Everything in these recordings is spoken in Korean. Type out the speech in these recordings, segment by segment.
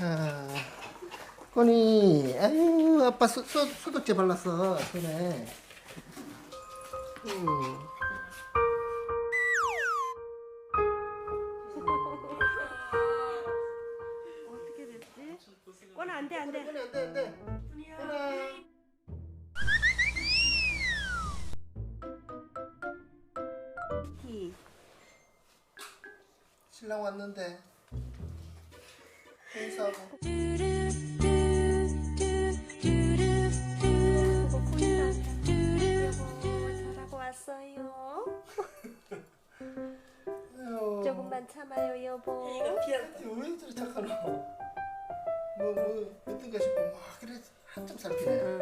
아, 꼬니, 아유, 아빠 소, 소, 소독제 발랐어, 손에. 음. 어떻게 됐지? 꼬나 안돼 안돼. 꼬니, 안 돼, 안 돼. 티. 신랑 왔는데. 인사하고. 잘하고 왔어요. 아유. 조금만 참아요 여보. 얘한테 왜 저리 착하노? 뭐, 뭐, 어떤가 싶어. 막, 그래, 한참 살피네. 응.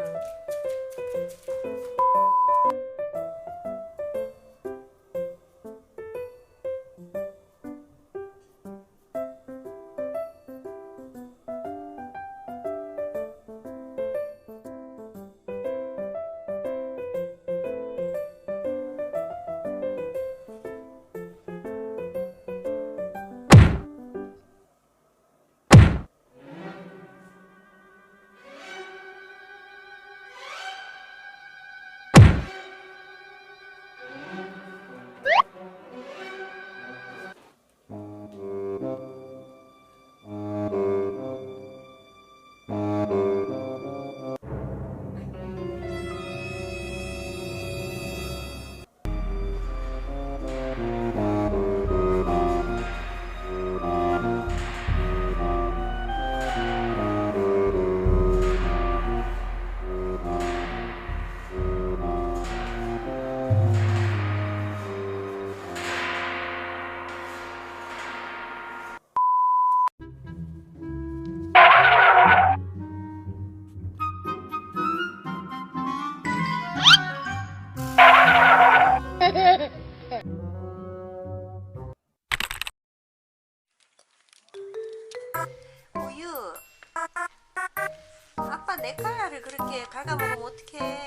유. 아빠 내 칼날을 그렇게 갉아먹으면 어떡해.